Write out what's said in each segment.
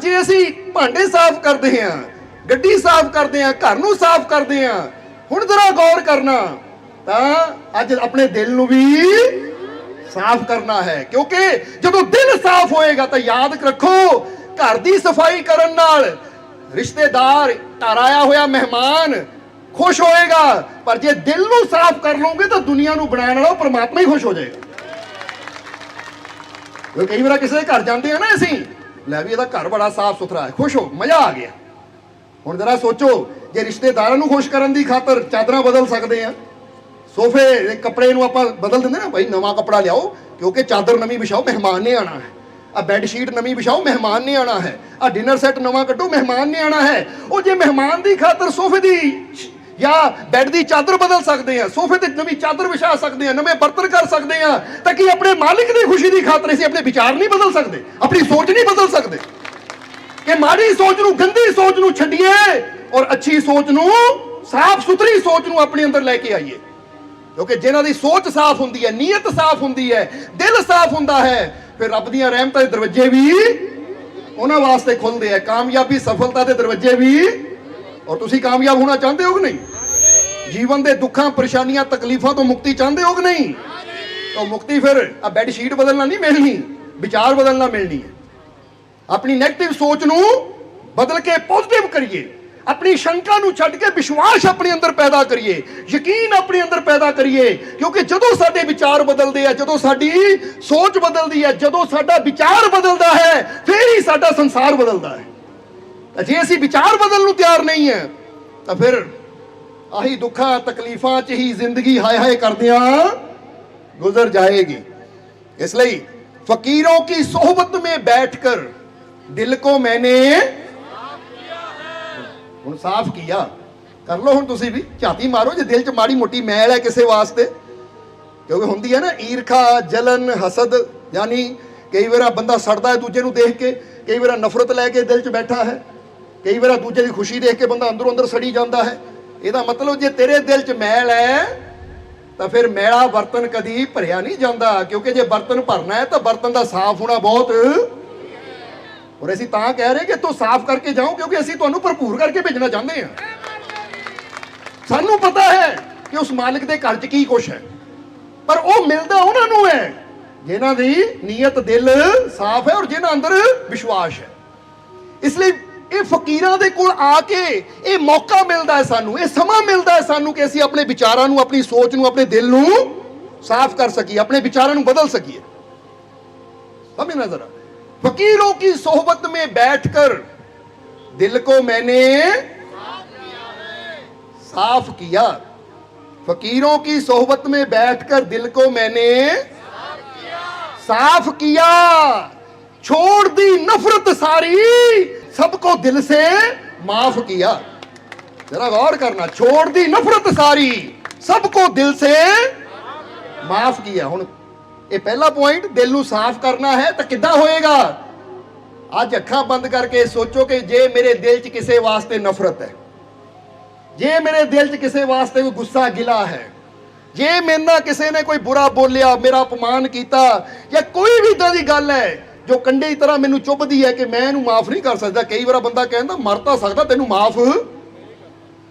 ਜੇ ਅਸੀਂ ਭਾਂਡੇ ਸਾਫ਼ ਕਰਦੇ ਹਾਂ, ਗੱਡੀ ਸਾਫ਼ ਕਰਦੇ ਹਾਂ, ਘਰ ਨੂੰ ਸਾਫ਼ ਕਰਦੇ ਹਾਂ, ਹੁਣ ਜ਼ਰਾ ਗੌਰ ਕਰਨਾ, ਤਾਂ ਅੱਜ ਆਪਣੇ ਦਿਲ ਨੂੰ ਵੀ ਸਾਫ਼ ਕਰਨਾ ਹੈ। ਕਿਉਂਕਿ ਜਦੋਂ ਦਿਲ ਸਾਫ਼ ਹੋਏਗਾ ਤਾਂ ਯਾਦ ਰੱਖੋ, ਘਰ ਦੀ ਸਫ਼ਾਈ ਕਰਨ ਨਾਲ ਰਿਸ਼ਤੇਦਾਰ ਘਰ ਆਇਆ ਹੋਇਆ ਮਹਿਮਾਨ ਖੁਸ਼ ਹੋਏਗਾ, ਪਰ ਜੇ ਦਿਲ ਨੂੰ ਸਾਫ਼ ਕਰ ਲਓਗੇ ਤਾਂ ਦੁਨੀਆ ਨੂੰ ਬਣਾਉਣ ਵਾਲਾ ਉਹ ਪ੍ਰਮਾਤਮਾ ਹੀ ਖੁਸ਼ ਹੋ ਜਾਏਗਾ। ਕਈ ਵਾਰ ਕਿਸੇ ਦੇ ਘਰ ਜਾਂਦੇ ਆ ਨਾ ਅਸੀਂ ਲੈ ਵੀ ਇਹਦਾ ਘਰ ਬੜਾ ਸਾਫ਼ ਸੁਥਰਾ ਹੈ। ਖੁਸ਼ ਹੋ, ਮਜ਼ਾ ਆ ਗਿਆ। ਹੁਣ ਜਰਾ ਸੋਚੋ, ਜੇ ਰਿਸ਼ਤੇਦਾਰਾਂ ਨੂੰ ਖੁਸ਼ ਕਰਨ ਦੀ ਖਾਤਰ ਚਾਦਰਾਂ ਬਦਲ ਸਕਦੇ ਆ। ਸੋਫੇ ਕੱਪੜੇ ਨੂੰ ਆਪਾਂ ਬਦਲ ਦਿੰਦੇ ਨਾ ਭਾਈ ਨਵਾਂ ਕੱਪੜਾ ਲਿਆਓ, ਕਿਉਂਕਿ ਚਾਦਰ ਨਵੀਂ ਵਿਛਾਓ, ਮਹਿਮਾਨ ਨੇ ਆਣਾ ਹੈ। ਆ ਬੈੱਡ ਸ਼ੀਟ ਨਵੀਂ ਵਿਛਾਓ, ਮਹਿਮਾਨ ਨੇ ਆਣਾ ਹੈ। ਆ ਡਿਨਰ ਸੈੱਟ ਨਵਾਂ ਕੱਢੋ, ਮਹਿਮਾਨ ਨੇ ਆਣਾ ਹੈ। ਉਹ ਜੇ ਮਹਿਮਾਨ ਦੀ ਖਾਤਰ ਸੋਫੇ ਦੀ ਜਾਂ ਬੈੱਡ ਦੀ ਚਾਦਰ ਬਦਲ ਸਕਦੇ ਆ ਸੋਫੇ ਤੇ ਨਵੀਂ ਚਾਦਰ ਵਿਛਾ ਸਕਦੇ ਆ ਨਵੇਂ ਬਰਤਨ ਕਰ ਸਕਦੇ ਆ ਤਾਂ ਕੀ ਆਪਣੇ ਮਾਲਿਕ ਦੀ ਖੁਸ਼ੀ ਦੀ ਖਾਤਰ ਅਸੀਂ ਆਪਣੇ ਵਿਚਾਰ ਨਹੀਂ ਬਦਲ ਸਕਦੇ? ਆਪਣੀ ਸੋਚ ਨਹੀਂ ਬਦਲ ਸਕਦੇ? ਕਿ ਮਾੜੀ ਸੋਚ ਨੂੰ, ਗੰਦੀ ਸੋਚ ਨੂੰ ਛੱਡੀਏ ਔਰ ਅੱਛੀ ਸੋਚ ਨੂੰ ਸਾਫ਼ ਸੁਥਰੀ ਸੋਚ ਨੂੰ ਆਪਣੇ ਅੰਦਰ ਲੈ ਕੇ ਆਈਏ। ਕਿਉਂਕਿ ਜਿਨ੍ਹਾਂ ਦੀ ਸੋਚ ਸਾਫ਼ ਹੁੰਦੀ ਹੈ, ਨੀਅਤ ਸਾਫ਼ ਹੁੰਦੀ ਹੈ, ਦਿਲ ਸਾਫ਼ ਹੁੰਦਾ ਹੈ, ਫਿਰ ਰੱਬ ਦੀਆਂ ਰਹਿਮਤਾਂ ਦੇ ਦਰਵਾਜ਼ੇ ਵੀ ਉਹਨਾਂ ਵਾਸਤੇ ਖੁੱਲਦੇ ਆ। ਕਾਮਯਾਬੀ, ਸਫਲਤਾ ਦੇ ਦਰਵਾਜ਼ੇ ਵੀ। ਔਰ ਤੁਸੀਂ ਕਾਮਯਾਬ ਹੋਣਾ ਚਾਹੁੰਦੇ ਹੋ ਕਿ ਨਹੀਂ? ਜੀਵਨ ਦੇ ਦੁੱਖਾਂ, ਪਰੇਸ਼ਾਨੀਆਂ, ਤਕਲੀਫਾਂ ਤੋਂ ਮੁਕਤੀ ਚਾਹੁੰਦੇ ਹੋ ਕਿ ਨਹੀਂ? ਤਾਂ ਮੁਕਤੀ ਫਿਰ ਆ ਬੈੱਡ ਸ਼ੀਟ ਬਦਲਣਾ ਨਹੀਂ ਮਿਲਣੀ, ਵਿਚਾਰ ਬਦਲਣਾ ਮਿਲਣੀ ਹੈ। ਆਪਣੀ 네ਗੇਟਿਵ ਸੋਚ ਨੂੰ ਬਦਲ ਕੇ ਪੋਜ਼ਿਟਿਵ ਕਰੀਏ। ਆਪਣੀ ਸ਼ੰਕਾ ਨੂੰ ਛੱਡ ਕੇ ਵਿਸ਼ਵਾਸ ਆਪਣੇ ਅੰਦਰ ਪੈਦਾ ਕਰੀਏ, ਯਕੀਨ ਆਪਣੇ ਅੰਦਰ ਪੈਦਾ ਕਰੀਏ, ਕਿਉਂਕਿ ਜਦੋਂ ਸਾਡੇ ਵਿਚਾਰ ਬਦਲਦੇ ਆ, ਜਦੋਂ ਸਾਡੀ ਸੋਚ ਬਦਲਦੀ ਹੈ ਜਦੋਂ ਸਾਡਾ ਵਿਚਾਰ ਬਦਲਦਾ ਹੈ, ਫਿਰ ਹੀ ਸਾਡਾ ਸੰਸਾਰ ਬਦਲਦਾ ਹੈ। ਤਾਂ ਜੇ ਅਸੀਂ ਵਿਚਾਰ ਬਦਲਣ ਨੂੰ ਤਿਆਰ ਨਹੀਂ ਹੈ, ਤਾਂ ਫਿਰ ਆਹੀ ਦੁੱਖਾਂ, ਤਕਲੀਫਾਂ 'ਚ ਹੀ ਜ਼ਿੰਦਗੀ ਹਾਏ ਹਾਏ ਕਰਦਿਆਂ ਗੁਜ਼ਰ ਜਾਏਗੀ। ਇਸ ਲਈ ਫਕੀਰੋਂ ਕੀ ਸਹਬਤ ਮੇ ਬੈਠ ਕਰ ਦਿਲ ਕੋ ਮੈਨੇ ਹੁਣ ਸਾਫ਼ ਕੀਆ। ਕਰ ਲੋ ਹੁਣ ਤੁਸੀਂ ਵੀ, ਝਾਤੀ ਮਾਰੋ, ਜੇ ਦਿਲ 'ਚ ਮਾੜੀ ਮੋਟੀ ਮੈਲ ਹੈ ਕਿਸੇ ਵਾਸਤੇ। ਕਿਉਂਕਿ ਹੁੰਦੀ ਹੈ ਨਾ, ਈਰਖਾ, ਜਲਨ, ਹਸਦ, ਯਾਨੀ ਕਈ ਵਾਰ ਬੰਦਾ ਸੜਦਾ ਹੈ ਦੂਜੇ ਨੂੰ ਦੇਖ ਕੇ, ਕਈ ਵਾਰ ਨਫ਼ਰਤ ਲੈ ਕੇ ਦਿਲ 'ਚ ਬੈਠਾ ਹੈ। ਕਈ ਵਾਰ ਦੂਜੇ ਦੀ ਖੁਸ਼ੀ ਦੇਖ ਕੇ ਬੰਦਾ ਅੰਦਰੋਂ ਅੰਦਰ ਸੜੀ ਜਾਂਦਾ ਹੈ। ਇਹਦਾ ਮਤਲਬ ਜੇ ਤੇਰੇ ਦਿਲ 'ਚ ਮੈਲ ਹੈ, ਤਾਂ ਫਿਰ ਮੈਲਾ ਬਰਤਨ ਕਦੀ ਭਰਿਆ ਨਹੀਂ ਜਾਂਦਾ। ਕਿਉਂਕਿ ਜੇ ਬਰਤਨ ਭਰਨਾ ਹੈ, ਤਾਂ ਬਰਤਨ ਦਾ ਸਾਫ਼ ਹੋਣਾ ਬਹੁਤ ਔਰ ਅਸੀਂ ਤਾਂ ਕਹਿ ਰਹੇ ਕਿ ਤੂੰ ਸਾਫ਼ ਕਰਕੇ ਜਾਓ ਕਿਉਂਕਿ ਅਸੀਂ ਤੁਹਾਨੂੰ ਭਰਪੂਰ ਕਰਕੇ ਭੇਜਣਾ ਚਾਹੁੰਦੇ ਹਾਂ। ਸਾਨੂੰ ਪਤਾ ਹੈ ਕਿ ਉਸ ਮਾਲਕ ਦੇ ਘਰ 'ਚ ਕੀ ਕੁਛ ਹੈ। ਪਰ ਉਹ ਮਿਲਦਾ ਉਹਨਾਂ ਨੂੰ ਹੈ, ਜਿਨ੍ਹਾਂ ਦੀ ਨੀਅਤ ਦਿਲ ਸਾਫ਼ ਹੈ ਔਰ ਜਿਨ੍ਹਾਂ ਅੰਦਰ ਵਿਸ਼ਵਾਸ ਹੈ। ਇਸ ਲਈ ਇਹ ਫਕੀਰਾਂ ਦੇ ਕੋਲ ਆ ਕੇ ਇਹ ਮੌਕਾ ਮਿਲਦਾ ਹੈ ਸਾਨੂੰ ਇਹ ਸਮਾਂ ਮਿਲਦਾ ਹੈ ਸਾਨੂੰ ਕਿ ਅਸੀਂ ਆਪਣੇ ਵਿਚਾਰਾਂ ਨੂੰ ਆਪਣੀ ਸੋਚ ਨੂੰ ਆਪਣੇ ਦਿਲ ਨੂੰ ਸਾਫ਼ ਕਰ ਸਕੀਏ ਆਪਣੇ ਵਿਚਾਰਾਂ ਨੂੰ ਬਦਲ ਸਕੀਏ समझना जरा फकीरों की सोहबत में बैठकर दिल को मैंने साफ किया फकीरों की सोहबत में बैठकर दिल को मैंने साफ किया छोड़ दी नफरत सारी सबको दिल से माफ किया जरा गौर करना छोड़ दी नफरत सारी सबको दिल से ਮਾਫ ਕੀਆ ਹੁਣ ਇਹ ਪਹਿਲਾ ਪੁਆਇੰਟ ਦਿਲ ਨੂੰ ਸਾਫ਼ ਕਰਨਾ ਹੈ ਤਾਂ ਕਿੱਦਾਂ ਹੋਏਗਾ ਅੱਜ ਅੱਖਾਂ ਬੰਦ ਕਰਕੇ ਸੋਚੋ ਕਿ ਜੇ ਮੇਰੇ ਦਿਲ 'ਚ ਕਿਸੇ ਵਾਸਤੇ ਨਫ਼ਰਤ ਹੈ ਜੇ ਮੇਰੇ ਦਿਲ 'ਚ ਕਿਸੇ ਵਾਸਤੇ ਕੋਈ ਗੁੱਸਾ ਗਿਲਾ ਹੈ ਜੇ ਮੇਰੇ ਨਾਲ ਕਿਸੇ ਨੇ ਕੋਈ ਬੁਰਾ ਬੋਲਿਆ ਮੇਰਾ ਅਪਮਾਨ ਕੀਤਾ ਜਾਂ ਕੋਈ ਵੀ ਇਦਾਂ ਦੀ ਗੱਲ ਹੈ ਜੋ ਕੰਡੇ ਦੀ ਤਰ੍ਹਾਂ ਮੈਨੂੰ ਚੁੱਭਦੀ ਹੈ ਕਿ ਮੈਂ ਇਹਨੂੰ ਮਾਫ ਨਹੀਂ ਕਰ ਸਕਦਾ। ਕਈ ਵਾਰ ਬੰਦਾ ਕਹਿੰਦਾ, ਮਰ ਤਾਂ ਸਕਦਾ, ਤੈਨੂੰ ਮਾਫ?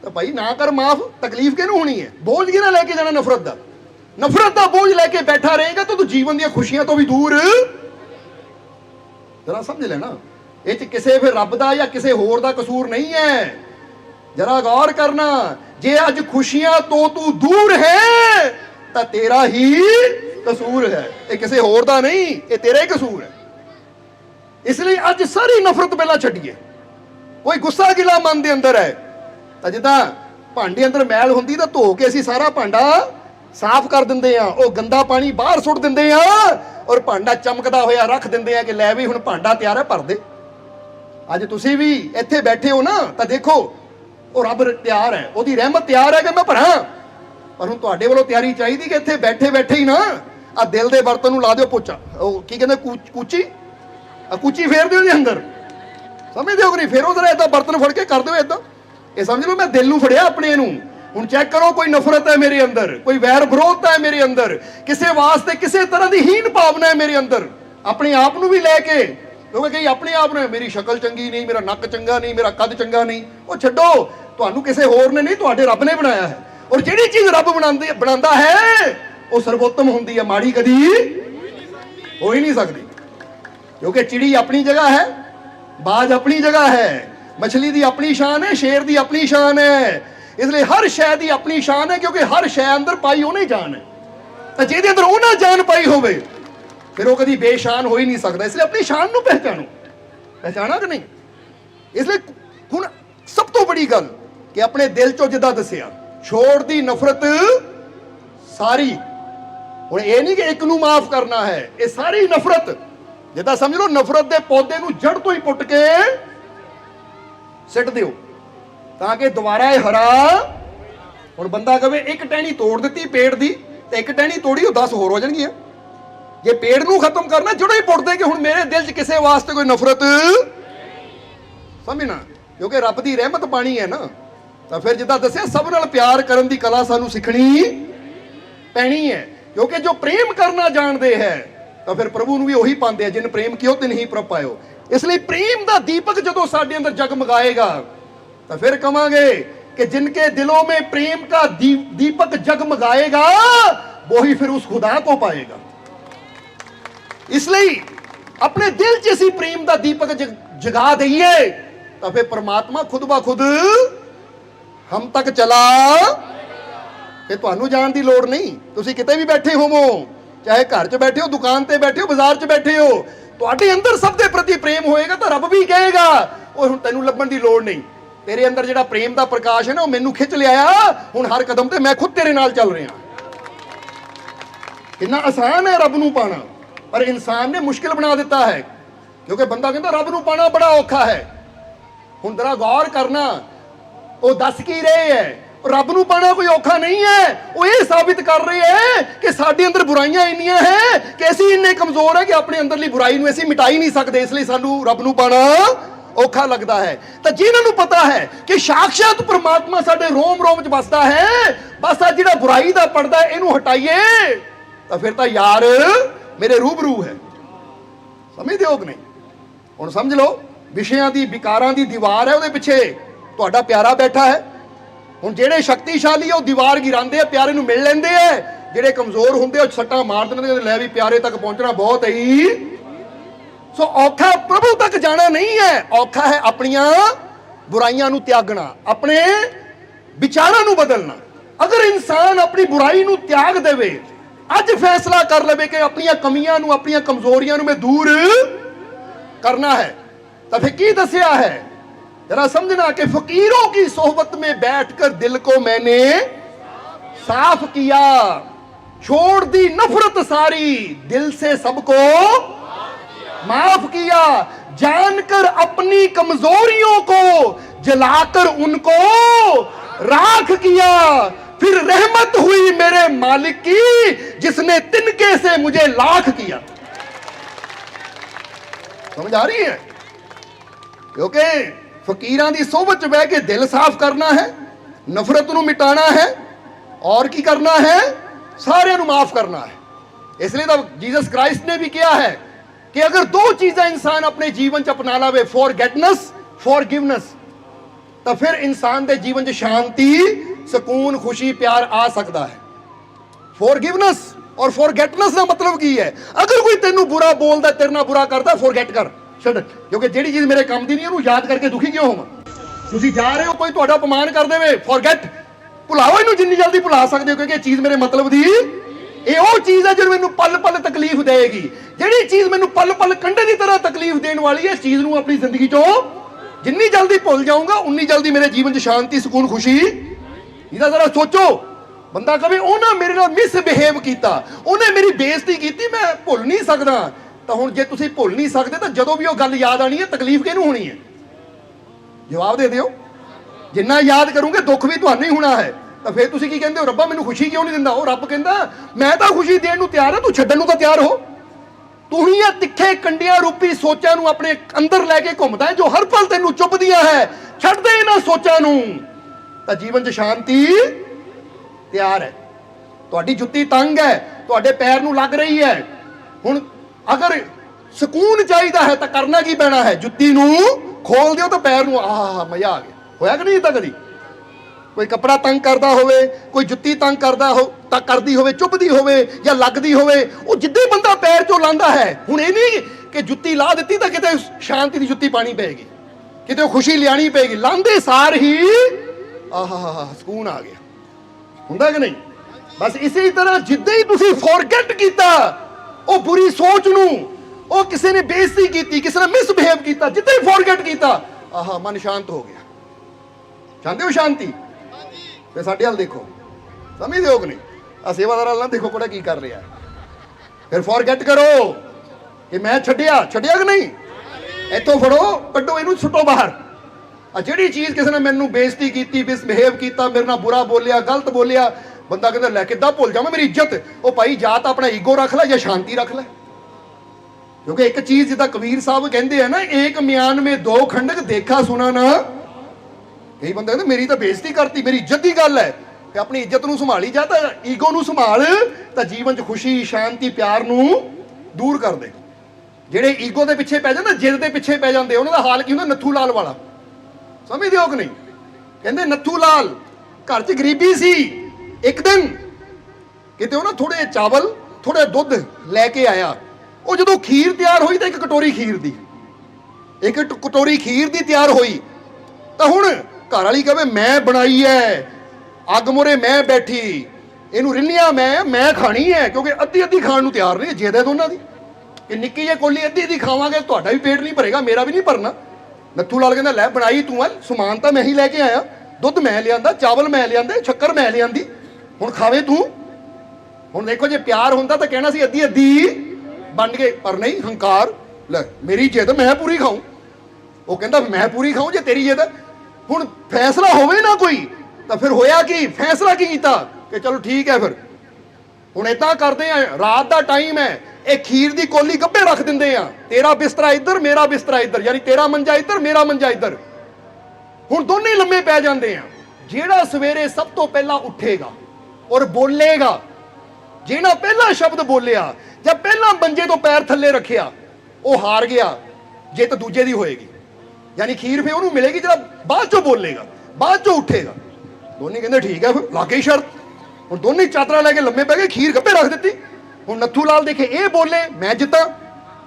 ਤਾਂ ਭਾਈ ਨਾ ਕਰ ਮਾਫ, ਤਕਲੀਫ ਕਿਹਨੂੰ ਹੋਣੀ ਹੈ? ਬੋਝ ਕਿਹਨਾਂ ਲੈ ਕੇ ਜਾਣਾ ਨਫ਼ਰਤ ਦਾ? ਨਫ਼ਰਤ ਦਾ ਬੋਝ ਲੈ ਕੇ ਬੈਠਾ ਰਹੇਗਾ ਤਾਂ ਤੂੰ ਜੀਵਨ ਦੀਆਂ ਖੁਸ਼ੀਆਂ ਤੋਂ ਵੀ ਦੂਰ। ਜਰਾ ਸਮਝ ਲੈਣਾ, ਇਹ ਚ ਕਿਸੇ ਫਿਰ ਰੱਬ ਦਾ ਜਾਂ ਕਿਸੇ ਹੋਰ ਦਾ ਕਸੂਰ ਨਹੀਂ ਹੈ। ਜਰਾ ਗੌਰ ਕਰਨਾ, ਜੇ ਅੱਜ ਖੁਸ਼ੀਆਂ ਤੋਂ ਤੂੰ ਦੂਰ ਹੈ, ਤਾਂ ਤੇਰਾ ਹੀ ਕਸੂਰ ਹੈ। ਇਹ ਕਿਸੇ ਹੋਰ ਦਾ ਨਹੀਂ, ਇਹ ਤੇਰਾ ਹੀ ਕਸੂਰ ਹੈ। ਇਸ ਲਈ ਅੱਜ ਸਾਰੀ ਨਫ਼ਰਤ ਪਹਿਲਾਂ ਛੱਡੀਏ। ਕੋਈ ਗੁੱਸਾ ਗਿਲਾ ਮਨ ਦੇ ਅੰਦਰ ਹੈ, ਤਾਂ ਜਿੱਦਾਂ ਭਾਂਡੇ ਅੰਦਰ ਮੈਲ ਹੁੰਦੀ ਤਾਂ ਧੋ ਕੇ ਅਸੀਂ ਸਾਰਾ ਭਾਂਡਾ ਸਾਫ਼ ਕਰ ਦਿੰਦੇ ਆ ਉਹ ਗੰਦਾ ਪਾਣੀ ਬਾਹਰ ਸੁੱਟ ਦਿੰਦੇ ਆ ਔਰ ਭਾਂਡਾ ਚਮਕਦਾ ਹੋਇਆ ਰੱਖ ਦਿੰਦੇ ਆ ਕਿ ਲੈ ਵੀ ਹੁਣ ਭਾਂਡਾ ਤਿਆਰ ਹੈ, ਭਰ ਦੇ। ਅੱਜ ਤੁਸੀਂ ਵੀ ਇੱਥੇ ਬੈਠੇ ਹੋ ਨਾ, ਤਾਂ ਦੇਖੋ, ਉਹ ਰੱਬ ਤਿਆਰ ਹੈ, ਉਹਦੀ ਰਹਿਮਤ ਤਿਆਰ ਹੈ ਕਿ ਮੈਂ ਭਰਾਂ। ਪਰ ਹੁਣ ਤੁਹਾਡੇ ਵੱਲੋਂ ਤਿਆਰੀ ਚਾਹੀਦੀ ਕਿ ਇੱਥੇ ਬੈਠੇ ਬੈਠੇ ਹੀ ਨਾ ਆ ਦਿਲ ਦੇ ਬਰਤਨ ਨੂੰ ਲਾ ਦਿਓ ਪੋਚਾ। ਉਹ ਕੀ ਕਹਿੰਦੇ ਕੂਚ- ਕੂਚੀ ਆ ਕੂਚੀ ਫੇਰ ਦਿਓ ਜੀ ਅੰਦਰ। ਸਮਝਦੇ ਹੋ ਕਿ ਨਹੀਂ ਫੇਰ ਉਹ ਜਰਾ ਇਦਾਂ ਬਰਤਨ ਫੜ ਕੇ ਕਰ ਦਿਓ ਇਦਾਂ ਇਹ ਸਮਝ ਲਓ, ਮੈਂ ਦਿਲ ਨੂੰ ਫੜਿਆ ਆਪਣੇ ਨੂੰ। ਹੁਣ ਚੈੱਕ ਕਰੋ, ਕੋਈ ਨਫ਼ਰਤ ਹੈ ਮੇਰੇ ਅੰਦਰ, ਕੋਈ ਵੈਰ ਵਿਰੋਧ ਹੈ ਮੇਰੇ ਅੰਦਰ, ਕਿਸੇ ਵਾਸਤੇ ਕਿਸੇ ਤਰ੍ਹਾਂ ਦੀ ਹੀਨ ਭਾਵਨਾ ਹੈ ਮੇਰੇ ਅੰਦਰ। ਆਪਣੇ ਆਪ ਨੂੰ ਵੀ ਲੈ ਕੇ, ਕਿਉਂਕਿ ਕਈ ਆਪਣੇ ਆਪ ਨੂੰ ਮੇਰੀ ਸ਼ਕਲ ਚੰਗੀ ਨਹੀਂ, ਮੇਰਾ ਨੱਕ ਚੰਗਾ ਨਹੀਂ, ਮੇਰਾ ਕੱਦ ਚੰਗਾ ਨਹੀਂ। ਉਹ ਛੱਡੋ, ਤੁਹਾਨੂੰ ਕਿਸੇ ਹੋਰ ਨੇ ਨਹੀਂ, ਤੁਹਾਡੇ ਰੱਬ ਨੇ ਬਣਾਇਆ ਹੈ। ਔਰ ਜਿਹੜੀ ਚੀਜ਼ ਰੱਬ ਬਣਾਉਂਦੇ, ਬਣਾਉਂਦਾ ਹੈ, ਉਹ ਸਰਵੋਤਮ ਹੁੰਦੀ ਹੈ, ਮਾੜੀ ਕਦੀ ਹੋ ਹੀ ਨਹੀਂ ਸਕਦੀ। ਕਿਉਂਕਿ ਚਿੜੀ ਆਪਣੀ ਜਗ੍ਹਾ ਹੈ, ਬਾਜ ਆਪਣੀ ਜਗ੍ਹਾ ਹੈ, ਮਛਲੀ ਦੀ ਆਪਣੀ ਸ਼ਾਨ ਹੈ, ਸ਼ੇਰ ਦੀ ਆਪਣੀ ਸ਼ਾਨ ਹੈ। ਇਸ ਲਈ ਹਰ ਸ਼ੈ ਦੀ ਆਪਣੀ ਸ਼ਾਨ ਹੈ, ਕਿਉਂਕਿ ਹਰ ਸ਼ੈ ਅੰਦਰ ਪਾਈ ਉਹਨੇ ਜਾਨ ਹੈ। ਤਾਂ ਜਿਹਦੇ ਅੰਦਰ ਉਹਨਾਂ ਜਾਨ ਪਾਈ ਹੋਵੇ, ਫਿਰ ਉਹ ਕਦੀ ਬੇਸ਼ਾਨ ਹੋ ਹੀ ਨਹੀਂ ਸਕਦਾ। ਇਸ ਲਈ ਆਪਣੀ ਸ਼ਾਨ ਨੂੰ ਪਹਿਚਾਣੋ। ਪਹਿਚਾਣਾ ਕਿ ਨਹੀਂ? ਇਸ ਲਈ ਹੁਣ ਸਭ ਤੋਂ ਬੜੀ ਗੱਲ ਕਿ ਆਪਣੇ ਦਿਲ ਚੋਂ ਜਿੱਦਾਂ ਦੱਸਿਆ, ਛੋੜ ਦੀ ਨਫ਼ਰਤ ਸਾਰੀ। ਹੁਣ ਇਹ ਨਹੀਂ ਕਿ ਇੱਕ ਨੂੰ ਮਾਫ ਕਰਨਾ ਹੈ, ਇਹ ਸਾਰੀ ਨਫ਼ਰਤ ਜਿੱਦਾਂ ਸਮਝ ਲਓ, ਨਫ਼ਰਤ ਦੇ ਪੌਦੇ ਨੂੰ ਜੜ ਤੋਂ ਹੀ ਪੁੱਟ ਕੇ ਸਿੱਟ ਦਿਓ। ਤਾਂ ਕਿ ਦੁਬਾਰਾ ਇਹ ਹਰਾ, ਹੁਣ ਬੰਦਾ ਕਵੇ ਇੱਕ ਟਹਿਣੀ ਤੋੜ ਦਿੱਤੀ ਪੇੜ ਦੀ, ਤੇ ਇੱਕ ਟਹਿਣੀ ਤੋੜੀ, ਉਹ 10 ਹੋਰ ਹੋ ਜਾਣਗੀਆਂ। ਜੇ ਪੇੜ ਨੂੰ ਖਤਮ ਕਰਨਾ ਜੜੋਂ ਹੀ ਪੁੱਟ ਦੇ ਕਿ ਹੁਣ ਮੇਰੇ ਦਿਲ 'ਚ ਕਿਸੇ ਵਾਸਤੇ ਕੋਈ ਨਫ਼ਰਤ ਸਮਝਣਾ ਕਿਉਂਕਿ ਰੱਬ ਦੀ ਰਹਿਮਤ ਬਾਣੀ ਹੈ ਨਾ। ਤਾਂ ਫਿਰ ਜਿੱਦਾਂ ਦੱਸਿਆ, ਸਭ ਨਾਲ ਪਿਆਰ ਕਰਨ ਦੀ ਕਲਾ ਸਾਨੂੰ ਸਿੱਖਣੀ ਪੈਣੀ ਹੈ। ਕਿਉਂਕਿ ਜੋ ਪ੍ਰੇਮ ਕਰਨਾ ਜਾਣਦੇ ਹੈ ਤਾਂ ਫਿਰ ਪ੍ਰਭੂ ਨੂੰ ਵੀ ਉਹੀ ਪਾਉਂਦੇ ਆ ਜਿਨ ਪ੍ਰੇਮ ਕਿਉ ਤਿਨ ਹੀ ਪ੍ਰਭ ਪਾਇਓ ਇਸ ਲਈ ਪ੍ਰੇਮ ਦਾ ਦੀਪਕ ਜਦੋਂ ਸਾਡੇ ਅੰਦਰ ਜਗਮਗਾਏਗਾ ਤਾਂ ਫਿਰ ਕਵਾਂਗੇ ਕਿ ਜਿਨਕੇ ਦਿਲੋं में प्रेम का दी- दीपक जगमगाएगा वही फिर उस खुदा को पाएगा ਇਸ ਲਈ ਆਪਣੇ ਦਿਲ 'ਚ ਅਸੀਂ ਪ੍ਰੇਮ ਦਾ ਦੀਪਕ ਜਗ- ਜਗਾ ਦਈਏ ਤਾਂ ਫਿਰ ਪ੍ਰਮਾਤਮਾ ਖੁਦ ਬਾ ਖੁਦ ਹਮ ਤੱਕ ਚਲਾ ਕਿ ਤੁਹਾਨੂੰ ਜਾਣ ਦੀ ਲੋੜ ਨਹੀਂ ਤੁਸੀਂ ਕਿਤੇ ਵੀ ਬੈਠੇ ਹੋਵੋ ਚਾਹੇ ਘਰ 'ਚ ਬੈਠੇ ਹੋ, ਦੁਕਾਨ ਤੇ ਬੈਠੇ ਹੋ, ਬਾਜ਼ਾਰ 'ਚ ਬੈਠੇ ਹੋ, ਤੁਹਾਡੇ ਅੰਦਰ ਸਭ ਦੇ ਪ੍ਰਤੀ ਪ੍ਰੇਮ ਹੋਏਗਾ ਤਾਂ ਰੱਬ ਵੀ ਕਹੇਗਾ ਉਹ ਹੁਣ ਤੈਨੂੰ ਲੱਭਣ ਦੀ ਲੋੜ ਨਹੀਂ। ਤੇਰੇ ਅੰਦਰ ਜਿਹੜਾ ਪ੍ਰੇਮ ਦਾ ਪ੍ਰਕਾਸ਼ ਹੈ ਨਾ, ਉਹ ਮੈਨੂੰ ਖਿੱਚ ਲਿਆ। ਹੁਣ ਹਰ ਕਦਮ ਤੇ ਮੈਂ ਖੁਦ ਤੇਰੇ ਨਾਲ ਚੱਲ ਰਿਹਾ। ਕਿੰਨਾ ਆਸਾਨ ਹੈ ਰੱਬ ਨੂੰ ਪਾਣਾ, ਪਰ ਇਨਸਾਨ ਨੇ ਮੁਸ਼ਕਿਲ ਬਣਾ ਦਿੱਤਾ ਹੈ। ਕਿਉਂਕਿ ਬੰਦਾ ਕਹਿੰਦਾ, ਰੱਬ ਨੂੰ ਪਾਣਾ ਬੜਾ ਔਖਾ ਹੈ। ਹੁਣ ਜਰਾ ਗੌਰ ਕਰਨਾ, ਉਹ ਦੱਸ ਕੀ ਰਹੇ ਹੈ? ਰੱਬ ਨੂੰ ਪਾਣਾ ਕੋਈ ਔਖਾ ਨਹੀਂ ਹੈ। ਉਹ ਇਹ ਸਾਬਿਤ ਕਰ ਰਹੇ ਹੈ ਕਿ ਸਾਡੇ ਅੰਦਰ ਬੁਰਾਈਆਂ ਇੰਨੀਆਂ ਹੈ ਕਿ ਅਸੀਂ ਇੰਨੇ ਕਮਜ਼ੋਰ ਹੈ ਕਿ ਆਪਣੇ ਅੰਦਰਲੀ ਬੁਰਾਈ ਨੂੰ ਅਸੀਂ ਮਿਟਾਈ ਨਹੀਂ ਸਕਦੇ, ਇਸ ਲਈ ਸਾਨੂੰ ਰੱਬ ਨੂੰ ਪਾਣਾ ਔਖਾ ਲੱਗਦਾ ਹੈ। ਤਾਂ ਜਿਨ੍ਹਾਂ ਨੂੰ ਪਤਾ ਹੈ ਕਿ ਸਾਖਸ਼ਾਤ ਪ੍ਰਮਾਤਮਾ ਸਾਡੇ ਰੋਮ ਰੋਮ 'ਚ ਵਸਦਾ ਹੈ, ਬਸ ਆ ਜਿਹੜਾ ਬੁਰਾਈ ਦਾ ਪਰਦਾ ਇਹਨੂੰ ਹਟਾਈਏ। ਤਾਂ ਫਿਰ ਤਾਂ ਯਾਰ ਮੇਰੇ ਰੂਬਰੂ ਹੈ। ਸਮਝਦੇ ਹੋ ਕਿ ਨਹੀਂ? ਹੁਣ ਸਮਝ ਲਓ, ਵਿਸ਼ਿਆਂ ਦੀ, ਵਿਕਾਰਾਂ ਦੀ ਦੀਵਾਰ ਹੈ ਉਹਦੇ ਪਿੱਛੇ। ਤੁਹਾਡਾ ਪਿਆਰਾ ਬੈਠਾ ਹੈ। ਹੁਣ ਜਿਹੜੇ ਸ਼ਕਤੀਸ਼ਾਲੀ ਉਹ ਦੀਵਾਰ ਗਿਰਾਉਂਦੇ ਆ, ਪਿਆਰੇ ਨੂੰ ਮਿਲ ਲੈਂਦੇ ਆ। ਜਿਹੜੇ ਕਮਜ਼ੋਰ ਹੁੰਦੇ ਉਹ ਸੱਟਾਂ ਮਾਰ ਦਿੰਦੇ ਨੇ ਲੈ ਵੀ ਪਿਆਰੇ ਤੱਕ ਪਹੁੰਚਣਾ ਬਹੁਤ ਹੈ ਸੋ ਔਖਾ ਪ੍ਰਭੂ ਤੱਕ ਜਾਣਾ ਨਹੀਂ ਹੈ। ਔਖਾ ਹੈ ਆਪਣੀਆਂ ਬੁਰਾਈਆਂ ਨੂੰ ਤਿਆਗਣਾ, ਆਪਣੇ ਵਿਚਾਰਾਂ ਨੂੰ ਬਦਲਣਾ। ਅਗਰ ਇਨਸਾਨ ਆਪਣੀ ਬੁਰਾਈ ਨੂੰ ਤਿਆਗ ਦੇਵੇ, ਅੱਜ ਫੈਸਲਾ ਕਰ ਲਵੇ ਕਿ ਆਪਣੀਆਂ ਕਮੀਆਂ ਨੂੰ, ਆਪਣੀਆਂ ਕਮਜ਼ੋਰੀਆਂ ਨੂੰ ਮੈਂ ਦੂਰ ਕਰਨਾ ਹੈ, ਤਾਂ ਫਿਰ ਕੀ ਦੱਸਿਆ ਹੈ? जरा समझना कि फकीरों की सोहबत में बैठकर दिल को मैंने साफ़ किया। छोड़ दी नफरत सारी, दिल से सबको माफ़ किया। जानकर अपनी कमजोरियों को जलाकर उनको राख किया। फिर रहमत हुई मेरे मालिक की, जिसने तिनके से मुझे लाख किया। समझ आ रही है? क्योंकि ਫਕੀਰਾਂ ਦੀ ਸੋਭਤ ਚ ਬਹਿ ਕੇ ਦਿਲ ਸਾਫ਼ ਕਰਨਾ ਹੈ, ਨਫ਼ਰਤ ਨੂੰ ਮਿਟਾਣਾ ਹੈ, ਔਰ ਕੀ ਕਰਨਾ ਹੈ? ਸਾਰਿਆਂ ਨੂੰ ਮਾਫ ਕਰਨਾ ਹੈ। ਇਸ ਲਈ ਤਾਂ ਜੀਸਸ ਕ੍ਰਾਈਸਟ ਨੇ ਵੀ ਕਿਹਾ ਹੈ ਕਿ ਅਗਰ ਦੋ ਚੀਜ਼ਾਂ ਇਨਸਾਨ ਆਪਣੇ ਜੀਵਨ ਚ ਅਪਣਾ ਲਵੇ ਫੋਰਗੇਟਨੈਸ ਫੋਰਗਿਵਨੈਸ ਤਾਂ ਫਿਰ ਇਨਸਾਨ ਦੇ ਜੀਵਨ 'ਚ ਸ਼ਾਂਤੀ, ਸਕੂਨ, ਖੁਸ਼ੀ, ਪਿਆਰ ਆ ਸਕਦਾ ਹੈ। ਫੋਰਗਿਵਨੈਸ ਔਰ ਫੋਰਗੇਟਨੈਸ ਦਾ ਮਤਲਬ ਕੀ ਹੈ? ਅਗਰ ਕੋਈ ਤੈਨੂੰ ਬੁਰਾ ਬੋਲਦਾ, ਤੇਰੇ ਨਾਲ ਬੁਰਾ ਕਰਦਾ ਫੋਰਗੇਟ ਕਰ। ਛੱਡ, ਕਿਉਂਕਿ ਜਿਹੜੀ ਚੀਜ਼ ਮੇਰੇ ਕੰਮ ਦੀ ਨਹੀਂ, ਉਹਨੂੰ ਯਾਦ ਕਰਕੇ ਦੁਖੀ ਕਿਉਂ ਹੋਵਾਂ? ਤੁਸੀਂ ਜਾ ਰਹੇ ਹੋ, ਕੋਈ ਤੁਹਾਡਾ ਅਪਮਾਨ ਕਰ ਦੇਵੇ ਫੋਰਗੇਟ ਭੁਲਾਓ ਇਹਨੂੰ ਜਿੰਨੀ ਜਲਦੀ ਭੁਲਾ ਸਕਦੇ ਹੋ, ਕਿਉਂਕਿ ਇਹ ਚੀਜ਼ ਮੇਰੇ ਮਤਲਬ ਦੀ ਇਹ ਉਹ ਚੀਜ਼ ਹੈ ਜਿਹੜੀ ਮੈਨੂੰ ਪਲ ਪਲ ਤਕਲੀਫ ਦੇਗੀ ਜਿਹੜੀ ਚੀਜ਼ ਮੈਨੂੰ ਪਲ ਪਲ ਕੰਡੇ ਦੀ ਤਰ੍ਹਾਂ ਤਕਲੀਫ ਦੇਣ ਵਾਲੀ ਹੈ, ਇਸ ਚੀਜ਼ ਨੂੰ ਆਪਣੀ ਜ਼ਿੰਦਗੀ ਚੋਂ ਜਿੰਨੀ ਜਲਦੀ ਭੁੱਲ ਜਾਊਂਗਾ, ਉਨੀ ਜਲਦੀ ਮੇਰੇ ਜੀਵਨ 'ਚ ਸ਼ਾਂਤੀ, ਸਕੂਨ, ਖੁਸ਼ੀ। ਇਹਦਾ ਜ਼ਰਾ ਸੋਚੋ। ਬੰਦਾ ਕਵੇ, ਉਹਨਾਂ ਮੇਰੇ ਨਾਲ ਮਿਸਬਿਹੇਵ ਕੀਤਾ, ਉਹਨੇ ਮੇਰੀ ਬੇਇੱਜ਼ਤੀ ਕੀਤੀ, ਮੈਂ ਭੁੱਲ ਨਹੀਂ ਸਕਦਾ। ਤਾਂ ਹੁਣ ਜੇ ਤੁਸੀਂ ਭੁੱਲ ਨਹੀਂ ਸਕਦੇ ਤਾਂ ਜਦੋਂ ਵੀ ਉਹ ਗੱਲ ਯਾਦ ਆਣੀ ਹੈ, ਤਕਲੀਫ ਕਿਹਨੂੰ ਹੋਣੀ ਹੈ? ਜਵਾਬ ਦੇ ਦਿਓ। ਜਿੰਨਾ ਯਾਦ ਕਰੋਗੇ, ਦੁੱਖ ਵੀ ਤੁਹਾਨੂੰ ਹੀ ਹੋਣਾ ਹੈ। ਤਾਂ ਫਿਰ ਤੁਸੀਂ ਕੀ ਕਹਿੰਦੇ ਹੋ? ਰੱਬਾ, ਮੈਨੂੰ ਖੁਸ਼ੀ ਕਿਉਂ ਨਹੀਂ ਦਿੰਦਾ? ਉਹ ਰੱਬ ਕਹਿੰਦਾ, ਮੈਂ ਤਾਂ ਖੁਸ਼ੀ ਦੇਣ ਨੂੰ ਤਿਆਰ ਹਾਂ, ਤੂੰ ਛੱਡਣ ਨੂੰ ਤਾਂ ਤਿਆਰ ਹੋ। ਤੂੰ ਹੀ ਇਹ ਤਿੱਖੇ ਕੰਡਿਆਂ ਰੂਪੀ ਸੋਚਾਂ ਨੂੰ ਆਪਣੇ ਅੰਦਰ ਲੈ ਕੇ ਘੁੰਮਦਾ ਹੈ, ਜੋ ਹਰ ਪਲ ਤੈਨੂੰ ਚੁੱਪਦੀਆਂ ਹੈ। ਛੱਡ ਦੇ ਇਹਨਾਂ ਸੋਚਾਂ ਨੂੰ। ਤਾਂ ਜੀਵਨ 'ਚ ਸ਼ਾਂਤੀ ਤਿਆਰ ਹੈ। ਤੁਹਾਡੀ ਜੁੱਤੀ ਤੰਗ ਹੈ, ਤੁਹਾਡੇ ਪੈਰ ਨੂੰ ਲੱਗ ਰਹੀ ਹੈ। ਹੁਣ ਅਗਰ ਸਕੂਨ ਚਾਹੀਦਾ ਹੈ ਤਾਂ ਕਰਨਾ ਕੀ ਪੈਣਾ ਹੈ? ਜੁੱਤੀ ਨੂੰ ਖੋਲ ਦਿਓ ਤਾਂ ਪੈਰ ਨੂੰ, ਆਹ ਮਜ਼ਾ ਆ ਗਿਆ। ਹੋਇਆ ਕਿ ਨਹੀਂ ਤਾਂ ਕਦੀ? ਕੋਈ ਕੱਪੜਾ ਤੰਗ ਕਰਦਾ ਹੋਵੇ, ਕੋਈ ਜੁੱਤੀ ਤੰਗ ਕਰਦਾ ਹੋ, ਤਾਂ ਕਰਦੀ ਹੋਵੇ, ਚੁੱਭਦੀ ਹੋਵੇ ਜਾਂ ਲੱਗਦੀ ਹੋਵੇ, ਉਹ ਜਿੱਦੇ ਬੰਦਾ ਪੈਰ ਚੋਂ ਲਾਂਦਾ ਹੈ, ਹੁਣ ਇਹ ਨਹੀਂ ਕਿ ਜੁੱਤੀ ਲਾ ਦਿੱਤੀ ਤਾਂ ਕਿਤੇ ਸ਼ਾਂਤੀ ਦੀ ਜੁੱਤੀ ਪਾਣੀ ਪਏਗੀ। ਕਿਤੇ ਖੁਸ਼ੀ ਲਿਆਣੀ ਪਏਗੀ। ਲਾਂਦੇ ਸਾਰ ਹੀ, ਆਹਾ ਸਕੂਨ ਆ ਗਿਆ। ਹੁੰਦਾ ਕਿ ਨਹੀਂ? ਬਸ ਇਸੇ ਤਰ੍ਹਾਂ ਜਿੱਦਾਂ ਹੀ ਤੁਸੀਂ ਫੋਰਗੇਟ ਕੀਤਾ ਉਹ ਬੁਰੀ ਸੋਚ ਨੂੰ ਉਹ ਕਿਸੇ ਨੇ ਬੇਇੱਜ਼ਤੀ ਕੀਤੀ ਕਿਸੇ ਨੇ ਮਿਸਬਿਹੇਵ ਕੀਤਾ ਜਿੱਦਾਂ ਹੀ ਫੋਰਗੇਟ ਕੀਤਾ ਆਹਾ ਮਨ ਸ਼ਾਂਤ ਹੋ ਗਿਆ। ਚਾਹੁੰਦੇ ਹੋ ਸ਼ਾਂਤੀ? ਤੇ ਸਾਡੇ ਹਾਲ ਦੇਖੋ। ਸਮਝਦੇ ਹੋ ਕਿ ਨਹੀਂ? ਆ ਸੇਵਾਦਾਰ ਨਾ ਦੇਖੋ ਕੋੜਾ ਕੀ ਕਰ ਰਿਹਾ। ਫਿਰ ਫੋਰਗੇਟ ਕਰੋ ਕਿ ਮੈਂ ਛੱਡਿਆ। ਛੱਡਿਆ ਕਿ ਨਹੀਂ? ਇੱਥੋਂ ਫੜੋ ਕੱਢੋ ਇਹਨੂੰ ਸੁੱਟੋ ਬਾਹਰ। ਆ ਜਿਹੜੀ ਚੀਜ਼ ਕਿਸੇ ਨੇ ਮੈਨੂੰ ਬੇਇੱਜ਼ਤੀ ਕੀਤੀ ਮਿਸਬਿਹੇਵ ਕੀਤਾ ਮੇਰੇ ਨਾਲ ਬੁਰਾ ਬੋਲਿਆ ਗਲਤ ਬੋਲਿਆ ਬੰਦਾ ਕਹਿੰਦਾ, ਲੈ ਕਿੱਦਾਂ ਭੁੱਲ ਜਾਵਾਂ ਮੇਰੀ ਇੱਜ਼ਤ। ਉਹ ਭਾਈ, ਜਾਂ ਤਾਂ ਆਪਣਾ ਈਗੋ ਰੱਖ ਲੈ, ਜਾਂ ਸ਼ਾਂਤੀ ਰੱਖ ਲੈ। ਕਿਉਂਕਿ ਇੱਕ ਚੀਜ਼ ਜਿੱਦਾਂ ਕਬੀਰ ਸਾਹਿਬ ਕਹਿੰਦੇ ਆ ਨਾ, ਏਕ ਮਿਆਨ ਮੇ ਦੋ ਖੰਡਕ ਦੇਖਾ ਸੁਣਾ ਨਾ ਕਈ ਬੰਦੇ ਕਹਿੰਦੇ, ਮੇਰੀ ਤਾਂ ਬੇਇੱਜ਼ਤੀ ਕਰਤੀ, ਮੇਰੀ ਇੱਜ਼ਤ ਦੀ ਗੱਲ ਹੈ। ਤੇ ਆਪਣੀ ਇੱਜ਼ਤ ਨੂੰ ਸੰਭਾਲੀ ਜਾ ਤਾਂ ਈਗੋ ਨੂੰ ਸੰਭਾਲ, ਤਾਂ ਜੀਵਨ 'ਚ ਖੁਸ਼ੀ, ਸ਼ਾਂਤੀ, ਪਿਆਰ ਨੂੰ ਦੂਰ ਕਰ ਦੇ। ਜਿਹੜੇ ਈਗੋ ਦੇ ਪਿੱਛੇ ਪੈ ਜਾਂਦੇ, ਜਿੱਦ ਦੇ ਪਿੱਛੇ ਪੈ ਜਾਂਦੇ, ਉਹਨਾਂ ਦਾ ਹਾਲ ਕੀ ਹੁੰਦਾ? ਨੱਥੂ ਲਾਲ ਵਾਲਾ। ਸਮਝਦੇ ਹੋ ਕਿ ਨਹੀਂ? ਕਹਿੰਦੇ, ਨੱਥੂ ਲਾਲ, ਘਰ 'ਚ ਗਰੀਬੀ ਸੀ। ਇੱਕ ਦਿਨ ਕਿਤੇ ਉਹ ਨਾ ਥੋੜੇ ਚਾਵਲ ਥੋੜੇ ਦੁੱਧ ਲੈ ਕੇ ਆਇਆ। ਉਹ ਜਦੋਂ ਖੀਰ ਤਿਆਰ ਹੋਈ ਤਾਂ ਇੱਕ ਕਟੋਰੀ ਖੀਰ ਦੀ। ਇੱਕ ਕਟੋਰੀ ਖੀਰ ਦੀ ਤਿਆਰ ਹੋਈ। ਤਾਂ ਹੁਣ ਘਰ ਵਾਲੀ ਕਹੇ ਮੈਂ ਬਣਾਈ ਐ। ਅੱਗ ਮੋਰੇ ਮੈਂ ਬੈਠੀ। ਇਹਨੂੰ ਰਿੰਨਿਆ ਮੈਂ ਮੈਂ ਖਾਣੀ ਐ, ਕਿਉਂਕਿ ਅੱਧੀ ਅੱਧੀ ਖਾਣ ਨੂੰ ਤਿਆਰ ਨਹੀਂ ਜਿਹਦੇ ਦੋਨਾਂ ਦੀ। ਕਿ ਨਿੱਕੀ ਜਿਹੀ ਕੋਲੀ ਅੱਧੀ ਅੱਧੀ ਖਾਵਾਂਗੇ, ਤੁਹਾਡਾ ਵੀ ਪੇਟ ਨਹੀਂ ਭਰੇਗਾ, ਮੇਰਾ ਵੀ ਨਹੀਂ ਭਰਨਾ। ਨੱਥੂ ਲਾਲ ਕਹਿੰਦਾ, ਲੈ, ਬਣਾਈ ਤੂੰ ਆ ਸਮਾਨ ਤਾਂ ਮੈਂ ਹੀ ਲੈ ਕੇ ਆਇਆ। ਦੁੱਧ ਮੈਂ ਲਿਆਂਦਾ, ਚਾਵਲ ਮੈਂ ਲਿਆਂਦੇ, ਸ਼ੱਕਰ ਮੈਂ ਲਿਆਂਦੀ। ਹੁਣ ਖਾਵੇ ਤੂੰ? ਹੁਣ ਦੇਖੋ ਜੇ ਪਿਆਰ ਹੁੰਦਾ ਤਾਂ ਕਹਿਣਾ ਸੀ ਅੱਧੀ ਅੱਧੀ ਬਣ ਗਏ, ਪਰ ਨਹੀਂ, ਹੰਕਾਰ। ਲੈ, ਮੇਰੀ ਜਿੱਦ, ਮੈਂ ਪੂਰੀ ਖਾਉਂ ਉਹ ਕਹਿੰਦਾ, ਮੈਂ ਪੂਰੀ ਖਾਉਂ ਜੇ ਤੇਰੀ ਜਿੱਦ। ਹੁਣ ਫੈਸਲਾ ਹੋਵੇ ਨਾ ਕੋਈ, ਤਾਂ ਫਿਰ ਹੋਇਆ ਕੀ? ਫੈਸਲਾ ਕੀ ਕੀਤਾ? ਕਿ ਚਲੋ ਠੀਕ ਹੈ ਫਿਰ। ਹੁਣ ਇਦਾਂ ਕਰਦੇ ਆ, ਰਾਤ ਦਾ ਟਾਈਮ ਹੈ, ਇਹ ਖੀਰ ਦੀ ਕੋਲੀ ਗੱਭੇ ਰੱਖ ਦਿੰਦੇ ਆ। ਤੇਰਾ ਬਿਸਤਰਾ ਇੱਧਰ, ਮੇਰਾ ਬਿਸਤਰਾ ਇੱਧਰ। ਯਾਨੀ ਤੇਰਾ ਮੰਜਾ ਇੱਧਰ, ਮੇਰਾ ਮੰਜਾ ਇੱਧਰ। ਹੁਣ ਦੋਨੇ ਲੰਮੇ ਪੈ ਜਾਂਦੇ ਆ। ਜਿਹੜਾ ਸਵੇਰੇ ਸਭ ਤੋਂ ਪਹਿਲਾਂ ਉੱਠੇਗਾ ਔਰ ਬੋਲੇਗਾ। ਜਿਹਨਾਂ ਪਹਿਲਾ ਸ਼ਬਦ ਬੋਲਿਆ ਜਾਂ ਪਹਿਲਾਂ ਬੰਜੇ ਤੋਂ ਪੈਰ ਥੱਲੇ ਰੱਖਿਆ, ਉਹ ਹਾਰ ਗਿਆ ਜਿੱਤ ਦੂਜੇ ਦੀ ਹੋਏਗੀ। ਯਾਨੀ ਖੀਰ ਫੇ ਉਹਨੂੰ ਮਿਲੇਗੀ ਜਿਹੜਾ ਬਾਅਦ ਚੋਂ ਬੋਲੇਗਾ, ਬਾਅਦ ਚੋਂ ਉੱਠੇਗਾ। ਦੋਨੇ ਕਹਿੰਦੇ ਠੀਕ ਹੈ ਫਿਰ ਲਾਗੇ ਸ਼ਰਤ ਹੁਣ ਦੋਨੇ ਚਾਦਰਾਂ ਲੈ ਕੇ ਲੰਮੇ ਪੈ ਗਏ, ਖੀਰ ਗੱਪੇ ਰੱਖ ਦਿੱਤੀ। ਹੁਣ ਨੱਥੂ ਲਾਲ ਦੇਖੇ, ਇਹ ਬੋਲੇ, ਮੈਂ ਜਿੱਤਾਂ।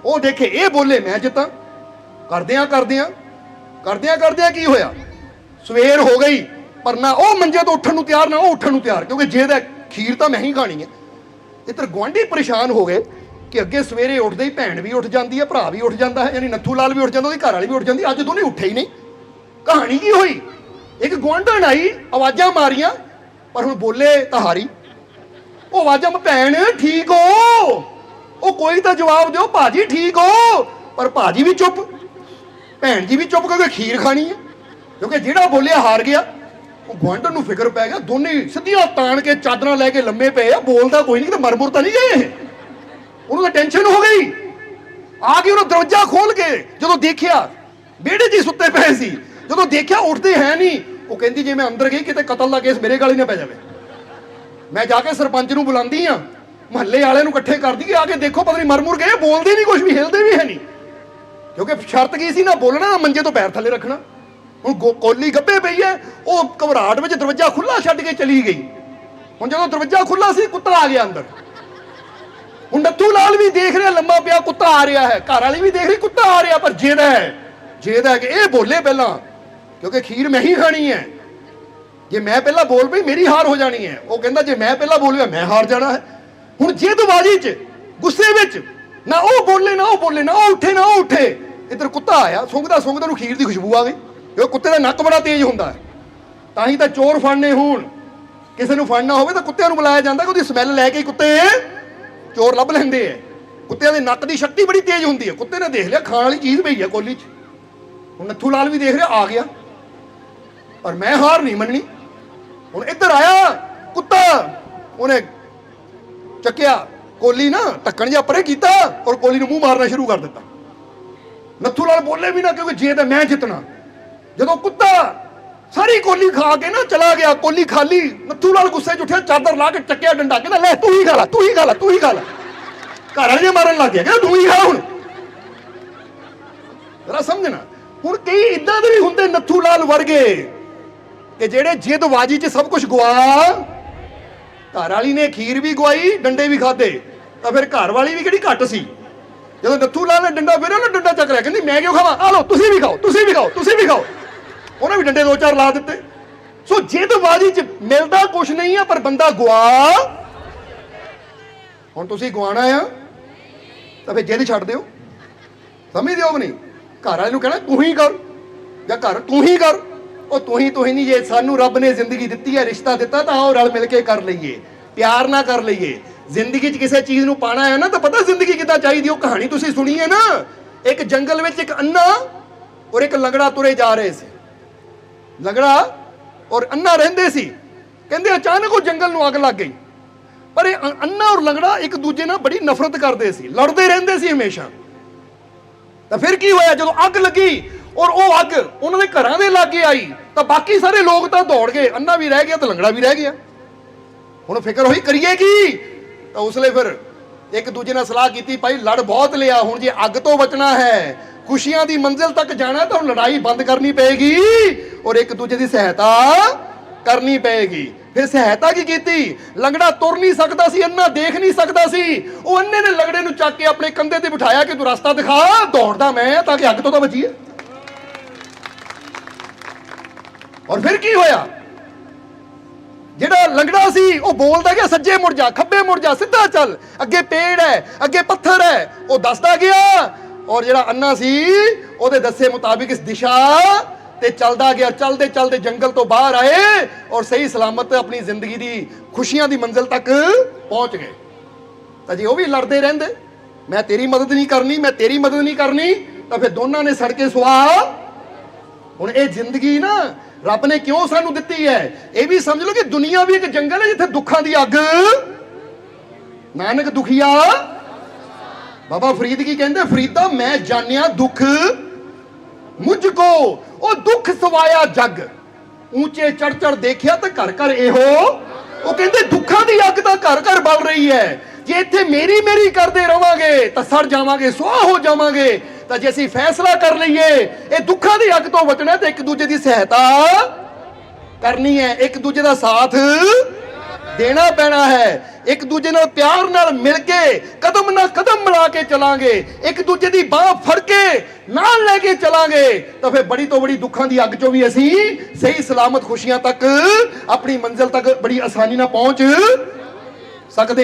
ਉਹ ਦੇਖੇ, ਇਹ ਬੋਲੇ, ਮੈਂ ਜਿੱਤਾਂ। ਕਰਦਿਆਂ ਕਰਦਿਆਂ ਕਰਦਿਆਂ ਕਰਦਿਆਂ ਕੀ ਹੋਇਆ? ਸਵੇਰ ਹੋ ਗਈ। ਪਰ ਨਾ ਉਹ ਮੰਜੇ ਤੋਂ ਉੱਠਣ ਨੂੰ ਤਿਆਰ, ਨਾ ਉਹ ਉੱਠਣ ਨੂੰ ਤਿਆਰ, ਕਿਉਂਕਿ ਜੇ ਦਾ ਖੀਰ ਤਾਂ ਮੈਂ ਹੀ ਖਾਣੀ ਹੈ। ਇੱਧਰ ਗੁਆਂਢੀ ਪਰੇਸ਼ਾਨ ਹੋ ਗਏ ਕਿ ਅੱਗੇ ਸਵੇਰੇ ਉੱਠਦੇ ਹੀ ਭੈਣ ਵੀ ਉੱਠ ਜਾਂਦੀ ਹੈ, ਭਰਾ ਵੀ ਉੱਠ ਜਾਂਦਾ ਹੈ, ਯਾਨੀ ਨੱਥੂ ਲਾਲ ਵੀ ਉੱਠ ਜਾਂਦਾ, ਉਹਦੀ ਘਰ ਵਾਲੀ ਵੀ ਉੱਠ ਜਾਂਦੀ, ਅੱਜ ਦੋਨੇ ਉੱਠੇ ਹੀ ਨਹੀਂ। ਕਹਾਣੀ ਕੀ ਹੋਈ? ਇੱਕ ਗੁਆਂਢਣ ਆਈ, ਆਵਾਜ਼ਾਂ ਮਾਰੀਆਂ, ਪਰ ਹੁਣ ਬੋਲੇ ਤਾਂ ਹਾਰੀ। ਉਹ ਆਵਾਜ਼ਾਂ ਭੈਣ, ਠੀਕ ਹੋ। ਉਹ ਕੋਈ ਤਾਂ ਜਵਾਬ ਦਿਓ, ਭਾਜੀ ਠੀਕ ਹੋ, ਪਰ ਭਾਜੀ ਵੀ ਚੁੱਪ। ਭੈਣ ਜੀ ਵੀ ਚੁੱਪ ਕਿਉਂਕਿ ਖੀਰ ਖਾਣੀ ਹੈ। ਕਿਉਂਕਿ ਜਿਹੜਾ ਬੋਲਿਆ ਹਾਰ ਗਿਆ। ਉਹ ਗੁਆਂਢਣ ਨੂੰ ਫਿਕਰ ਪੈ ਗਿਆ, ਦੋਨੇ ਸਿੱਧੀਆਂ ਤਾਣ ਕੇ ਚਾਦਰਾਂ ਲੈ ਕੇ ਲੰਮੇ ਪਏ ਆ, ਬੋਲਦਾ ਕੋਈ ਨਹੀਂ ਕਿ ਮਰਮੁਰ ਤਾਂ ਨਹੀਂ ਗਏ ਇਹ? ਉਹਨੂੰ ਤਾਂ ਟੈਨਸ਼ਨ ਹੋ ਗਈ। ਆ ਕੇ ਉਹਨੇ ਦਰਵਾਜ਼ਾ ਖੋਲ ਕੇ, ਜਦੋਂ ਦੇਖਿਆ, ਵਿਹੜੇ 'ਚ ਹੀ ਸੁੱਤੇ ਪਏ ਸੀ। ਜਦੋਂ ਦੇਖਿਆ, ਉੱਠਦੇ ਹੈ ਨਹੀਂ। ਉਹ ਕਹਿੰਦੀ, ਜੇ ਮੈਂ ਅੰਦਰ ਗਈ, ਕਿਤੇ ਕਤਲ ਦਾ ਕੇਸ ਮੇਰੇ ਗਾਲੀ ਨਾ ਪੈ ਜਾਵੇ। ਮੈਂ ਜਾ ਕੇ ਸਰਪੰਚ ਨੂੰ ਬੁਲਾਉਂਦੀ ਆ ਮਹੱਲੇ ਵਾਲਿਆਂ ਨੂੰ ਇਕੱਠੇ ਕਰਦੀ ਆ ਕੇ ਦੇਖੋ, ਪਤਾ ਨਹੀਂ ਮਰਮੁਰ ਗਏ, ਬੋਲਦੇ ਨਹੀਂ ਕੁਝ ਵੀ, ਹਿਲਦੇ ਵੀ ਹੈ ਨਹੀਂ। ਕਿਉਂਕਿ ਸ਼ਰਤ ਕੀ ਸੀ ਨਾ, ਬੋਲਣਾ ਨਾ, ਮੰਜੇ ਤੋਂ ਪੈਰ ਥੱਲੇ ਰੱਖਣਾ। ਹੁਣ ਗੋ- ਕੋਲੀ ਗੱਬੇ ਪਈ ਹੈ ਉਹ ਘਬਰਾਹਟ ਵਿੱਚ ਦਰਵਾਜ਼ਾ ਖੁੱਲਾ ਛੱਡ ਕੇ ਚਲੀ ਗਈ। ਹੁਣ ਜਦੋਂ ਦਰਵਾਜ਼ਾ ਖੁੱਲਾ ਸੀ ਕੁੱਤਾ ਆ ਗਿਆ ਅੰਦਰ। ਹੁਣ ਨੱਥੂ ਲਾਲ ਵੀ ਦੇਖ ਰਿਹਾ, ਲੰਮਾ ਪਿਆ ਕੁੱਤਾ ਆ ਰਿਹਾ ਹੈ। ਘਰ ਵਾਲੀ ਵੀ ਦੇਖ ਰਹੀ ਕੁੱਤਾ ਆ ਰਿਹਾ, ਪਰ ਜਿਹਦਾ ਹੈ। ਜਿਹਦਾ ਹੈ ਕਿ ਇਹ ਬੋਲੇ ਪਹਿਲਾਂ, ਕਿਉਂਕਿ ਖੀਰ ਮੈਂ ਹੀ ਖਾਣੀ ਹੈ। ਜੇ ਮੈਂ ਪਹਿਲਾਂ ਬੋਲ ਪਈ, ਮੇਰੀ ਹਾਰ ਹੋ ਜਾਣੀ ਹੈ। ਉਹ ਕਹਿੰਦਾ, ਜੇ ਮੈਂ ਪਹਿਲਾਂ ਬੋਲ ਪਿਆ ਮੈਂ ਹਾਰ ਜਾਣਾ ਹੈ। ਹੁਣ ਜੇਦਬਾਜ਼ੀ 'ਚ, ਗੁੱਸੇ ਵਿੱਚ, ਨਾ ਉਹ ਬੋਲੇ, ਨਾ ਉਹ ਬੋਲੇ, ਨਾ ਉਹ ਉੱਠੇ, ਨਾ ਉਹ ਉੱਠੇ। ਇੱਧਰ ਕੁੱਤਾ ਆਇਆ ਸੁੰਘਦਾ ਸੁੰਘਦਾ ਨੂੰ ਖੀਰ ਦੀ ਖੁਸ਼ਬੂ ਆ ਗਈ। ਕਿਉਂਕਿ ਕੁੱਤੇ ਦਾ ਨੱਕ ਬੜਾ ਤੇਜ਼ ਹੁੰਦਾ ਹੈ, ਤਾਂ ਹੀ ਤਾਂ ਚੋਰ ਫੜਨੇ ਹੋਣ। ਕਿਸੇ ਨੂੰ ਫੜਨਾ ਹੋਵੇ ਤਾਂ ਕੁੱਤਿਆਂ ਨੂੰ ਬੁਲਾਇਆ ਜਾਂਦਾ ਕਿ ਉਹਦੀ ਸਮੈਲ ਲੈ ਕੇ ਕੁੱਤੇ ਚੋਰ ਲੱਭ ਲੈਂਦੇ ਐ। ਕੁੱਤਿਆਂ ਦੇ ਨੱਕ ਦੀ ਸ਼ਕਤੀ ਬੜੀ ਤੇਜ਼ ਹੁੰਦੀ ਹੈ ਕੁੱਤੇ ਨੇ ਦੇਖ ਲਿਆ, ਖਾਣ ਵਾਲੀ ਚੀਜ਼ ਪਈ ਹੈ ਕੋਲੀ 'ਚ। ਹੁਣ ਨੱਥੂ ਲਾਲ ਵੀ ਦੇਖ ਰਿਹਾ, ਆ ਗਿਆ। ਪਰ ਮੈਂ ਹਾਰ ਨਹੀਂ ਮੰਨਣੀ। ਹੁਣ ਇੱਧਰ ਆਇਆ ਕੁੱਤਾ, ਉਹਨੇ ਚੱਕਿਆ, ਕੋਲੀ ਨਾ ਢੱਕਣ ਜਿਹਾ ਪਰੇ ਕੀਤਾ ਔਰ ਕੋਲੀ ਨੂੰ ਮੂੰਹ ਮਾਰਨਾ ਸ਼ੁਰੂ ਕਰ ਦਿੱਤਾ। ਨੱਥੂ ਲਾਲ ਬੋਲੇ ਵੀ ਨਾ ਕਿਉਂਕਿ ਜੇ ਤਾਂ ਮੈਂ ਜਿੱਤਣਾ। ਜਦੋਂ ਕੁੱਤਾ ਸਾਰੀ ਕੋਲੀ ਖਾ ਕੇ ਨਾ ਚਲਾ ਗਿਆ, ਕੋਲੀ ਖਾਲੀ ਨੱਥੂ ਲਾਲ ਗੁੱਸੇ 'ਚ ਉੱਠਿਆ, ਚਾਦਰ ਲਾ ਕੇ ਚੱਕਿਆ ਡੰਡਾ, ਕਹਿੰਦਾ, ਲੈ, ਤੂੰ ਹੀ ਖਾ ਲੈ, ਤੂੰ ਹੀ ਖਾ ਲੈ, ਤੂੰ ਹੀ ਖਾ ਲੈ। ਘਰ ਵਾਲੇ ਮਾਰਨ ਲੱਗ ਗਿਆ ਕਹਿੰਦਾ, ਤੂੰ ਹੀ ਖਾ ਹੁਣ। ਜਰਾ ਸਮਝਣਾ ਹੁਣ ਕਈ ਇਦਾਂ ਦੇ ਵੀ ਹੁੰਦੇ ਨੱਥੂ ਲਾਲ ਵਰਗੇ ਕਿ ਜਿਹੜੇ ਜਿੱਦਬਾਜੀ 'ਚ ਸਭ ਕੁਝ ਗਵਾ ਘਰ ਵਾਲੀ ਨੇ ਖੀਰ ਵੀ ਗਵਾਈ ਡੰਡੇ ਵੀ ਖਾਦੇ ਤਾਂ ਫਿਰ ਘਰ ਵਾਲੀ ਵੀ ਕਿਹੜੀ ਘੱਟ ਸੀ? ਜਦੋਂ ਨੱਥੂ ਲਾਲ ਨੇ ਡੰਡਾ ਫੇਰਿਆ ਨਾ ਡੰਡਾ ਚੱਕ ਲਿਆ, ਕਹਿੰਦੀ, ਮੈਂ ਕਿਉਂ ਖਾਵਾਂ? ਆ ਲਓ, ਤੁਸੀਂ ਵੀ ਖਾਓ, ਤੁਸੀਂ ਵੀ ਖਾਓ, ਤੁਸੀਂ ਵੀ ਖਾਓ। ਉਹਨੇ ਵੀ ਡੰਡੇ ਦੋ ਚਾਰ ਲਾ ਦਿੱਤੇ। ਸੋ ਜਿੱਦਬਾਜੀ 'ਚ ਮਿਲਦਾ ਕੁਝ ਨਹੀਂ ਆ, ਪਰ ਬੰਦਾ ਗਵਾ ਹੁਣ ਤੁਸੀਂ ਗਵਾਣਾ ਆ, ਤਾਂ ਫਿਰ ਜਿੱਦ ਛੱਡ ਦਿਓ। ਸਮਝਦੇ ਹੋ ਨਹੀਂ। ਘਰ ਵਾਲੇ ਨੂੰ ਕਹਿਣਾ, ਤੂੰ ਹੀ ਕਰ। ਜਾਂ ਘਰ, ਤੂੰ ਹੀ ਕਰ। ਉਹ ਤੂੰ ਹੀ ਤੂੰ ਹੀ ਨਹੀਂ, ਜੇ ਸਾਨੂੰ ਰੱਬ ਨੇ ਜ਼ਿੰਦਗੀ ਦਿੱਤੀ ਹੈ, ਰਿਸ਼ਤਾ ਦਿੱਤਾ, ਤਾਂ ਆਓ ਰਲ ਮਿਲ ਕੇ ਕਰ ਲਈਏ। ਪਿਆਰ ਨਾ ਕਰ ਲਈਏ। ਜ਼ਿੰਦਗੀ 'ਚ ਕਿਸੇ ਚੀਜ਼ ਨੂੰ ਪਾਣਾ ਹੈ ਨਾ, ਤਾਂ ਪਤਾ ਜ਼ਿੰਦਗੀ ਕਿੱਦਾਂ ਚਾਹੀਦੀ ਉਹ ਕਹਾਣੀ ਤੁਸੀਂ ਸੁਣੀ ਹੈ ਨਾ। ਇੱਕ ਜੰਗਲ ਵਿੱਚ ਇੱਕ ਅੰਨਾ ਔਰ ਇੱਕ ਲੰਗੜਾ ਤੁਰੇ ਜਾ ਰਹੇ ਸੀ। ਲੰਗੜਾ ਔਰ ਅੰਨਾ ਰਹਿੰਦੇ ਸੀ। ਕਹਿੰਦੇ ਅਚਾਨਕ ਉਹ ਜੰਗਲ ਨੂੰ ਅੱਗ ਲੱਗ ਗਈ। ਪਰ ਇਹ ਅੰਨਾ ਔਰ ਲੰਗੜਾ ਇੱਕ ਦੂਜੇ ਨਾਲ ਬੜੀ ਨਫ਼ਰਤ ਕਰਦੇ ਸੀ। ਲੜਦੇ ਰਹਿੰਦੇ ਸੀ ਹਮੇਸ਼ਾ। ਤਾਂ ਫਿਰ ਕੀ ਹੋਇਆ? ਜਦੋਂ ਅੱਗ ਲੱਗੀ ਔਰ ਉਹ ਅੱਗ ਉਹਨਾਂ ਦੇ ਘਰਾਂ ਦੇ ਲਾਗੇ ਆਈ, ਤਾਂ ਬਾਕੀ ਸਾਰੇ ਲੋਕ ਤਾਂ ਦੌੜ ਗਏ। ਅੰਨਾ ਵੀ ਰਹਿ ਗਿਆ ਤੇ ਲੰਗੜਾ ਵੀ ਰਹਿ ਗਿਆ। ਹੁਣ ਫਿਕਰ ਹੋਈ ਕਰੀਏ ਕੀ? ਤਾਂ ਉਸਲੇ ਫਿਰ ਇੱਕ ਦੂਜੇ ਨਾਲ ਸਲਾਹ ਕੀਤੀ, ਭਾਈ ਲੜ ਬਹੁਤ ਲਿਆ, ਹੁਣ ਜੇ ਅੱਗ ਤੋਂ ਬਚਣਾ ਹੈ ਖੁਸ਼ੀਆਂ ਦੀ ਮੰਜ਼ਿਲ ਤੱਕ ਜਾਣਾ ਤਾਂ ਹੁਣ ਲੜਾਈ ਬੰਦ ਕਰਨੀ ਪਏਗੀ ਔਰ ਇੱਕ ਦੂਜੇ ਦੀ ਸਹਾਇਤਾ ਕਰਨੀ ਪਏਗੀ। ਫਿਰ ਸਹਾਇਤਾ ਕੀ ਕੀਤੀ? ਲੰਗੜਾ ਤੁਰ ਨਹੀਂ ਸਕਦਾ ਸੀ, ਅੰਨਾ ਦੇਖ ਨਹੀਂ ਸਕਦਾ ਸੀ। ਉਹ ਅੰਨੇ ਨੇ ਲੰਗੜੇ ਨੂੰ ਚੱਕ ਕੇ ਆਪਣੇ ਕੰਧੇ ਤੇ ਬਿਠਾਇਆ ਕਿ ਤੂੰ ਰਸਤਾ ਦਿਖਾ, ਦੌੜਦਾ ਮੈਂ ਤਾਂ ਕਿ ਅੱਗ ਤੋਂ ਤਾਂ ਬਚੀਏ। ਔਰ ਫਿਰ ਕੀ ਹੋਇਆ? ਜਿਹੜਾ ਲੰਗੜਾ ਸੀ, ਉਹ ਬੋਲਦਾ ਗਿਆ, ਸੱਜੇ ਮੁੜ ਜਾ, ਖੱਬੇ ਮੁੜ ਜਾ, ਸਿੱਧਾ ਚੱਲ, ਅੱਗੇ ਪੇੜ ਹੈ, ਅੱਗੇ ਪੱਥਰ ਹੈ, ਉਹ ਦੱਸਦਾ ਗਿਆ ਔਰ ਜਿਹੜਾ ਅੰਨਾ ਸੀ, ਉਹਦੇ ਦੱਸੇ ਮੁਤਾਬਿਕ ਇਸ ਦਿਸ਼ਾ ਤੇ ਚੱਲਦਾ ਗਿਆ, ਚਲਦੇ ਚਲਦੇ ਜੰਗਲ ਤੋਂ ਬਾਹਰ ਆਏ ਔਰ ਸਹੀ ਸਲਾਮਤ ਆਪਣੀ ਜ਼ਿੰਦਗੀ ਦੀ ਖੁਸ਼ੀਆਂ ਦੀ ਮੰਜ਼ਿਲ ਤੱਕ ਪਹੁੰਚ ਗਏ। ਤਾਂ ਜੇ ਉਹ ਵੀ ਲੜਦੇ ਰਹਿੰਦੇ। ਮੈਂ ਤੇਰੀ ਮਦਦ ਨਹੀਂ ਕਰਨੀ, ਮੈਂ ਤੇਰੀ ਮਦਦ ਨਹੀਂ ਕਰਨੀ, ਤਾਂ ਫਿਰ ਦੋਨਾਂ ਨੇ ਸੜ ਕੇ ਸੁਆਹ ਹੁਣ ਇਹ ਜ਼ਿੰਦਗੀ ਨਾ ਰੱਬ ਨੇ ਕਿਉਂ ਸਾਨੂੰ ਦਿੱਤੀ ਹੈ? ਇਹ ਵੀ ਸਮਝ ਲਓ ਕਿ ਦੁਨੀਆ ਵੀ ਇੱਕ ਜੰਗਲ ਹੈ ਜਿੱਥੇ ਦੁੱਖਾਂ ਦੀ ਅੱਗ, ਨਾਨਕ ਦੁਖੀਆ ਬਾਬਾ ਫਰੀਦ ਕੀ ਕਹਿੰਦੇ? ਫਰੀਦਾ, ਮੈਂ ਜਾਣਿਆ ਦੁੱਖ ਮੁਝ ਕੋ, ਉਹ ਦੁੱਖ ਸਵਾਇਆ ਜਗ। ਉੱਚੇ ਚੜ ਚੜ ਦੇਖਿਆ ਤਾਂ ਘਰ ਘਰ ਇਹੋ। ਉਹ ਕਹਿੰਦੇ, ਦੁੱਖਾਂ ਦੀ ਅੱਗ ਤਾਂ ਘਰ ਘਰ ਬਲ ਰਹੀ ਹੈ। ਜੇ ਇੱਥੇ ਮੇਰੀ ਮੇਰੀ ਕਰਦੇ ਰਵਾਂਗੇ, ਤਾਂ ਸੜ ਜਾਵਾਂਗੇ, ਸੁਆਹ ਹੋ ਜਾਵਾਂਗੇ। ਤਾਂ ਜੇ ਅਸੀਂ ਫੈਸਲਾ ਕਰ ਲਈਏ, ਇਹ ਦੁੱਖਾਂ ਦੀ ਅੱਗ ਤੋਂ ਬਚਣਾ ਤੇ ਇੱਕ ਦੂਜੇ ਦੀ ਸਹਾਇਤਾ ਕਰਨੀ ਹੈ। ਇੱਕ ਦੂਜੇ ਦਾ ਸਾਥ ਦੇਣਾ ਪੈਣਾ ਹੈ। ਇੱਕ ਦੂਜੇ ਨਾਲ ਪਿਆਰ ਨਾਲ ਮਿਲ ਕੇ, ਕਦਮ ਨਾਲ ਕਦਮ ਮਿਲਾ ਕੇ ਚਲਾਂਗੇ। ਇੱਕ ਦੂਜੇ ਦੀ ਬਾਹ ਫੜ ਕੇ ਨਾਲ ਲੈ ਕੇ ਚਲਾਂਗੇ। ਤਾਂ ਫਿਰ ਬੜੀ ਤੋਂ ਬੜੀ ਦੁੱਖਾਂ ਦੀ ਅੱਗ ਚੋਂ ਵੀ ਅਸੀਂ ਸਹੀ ਸਲਾਮਤ ਖੁਸ਼ੀਆਂ ਤੱਕ, ਆਪਣੀ ਮੰਜ਼ਿਲ ਤੱਕ ਬੜੀ ਆਸਾਨੀ ਨਾਲ ਪਹੁੰਚ ਸਕਦੇ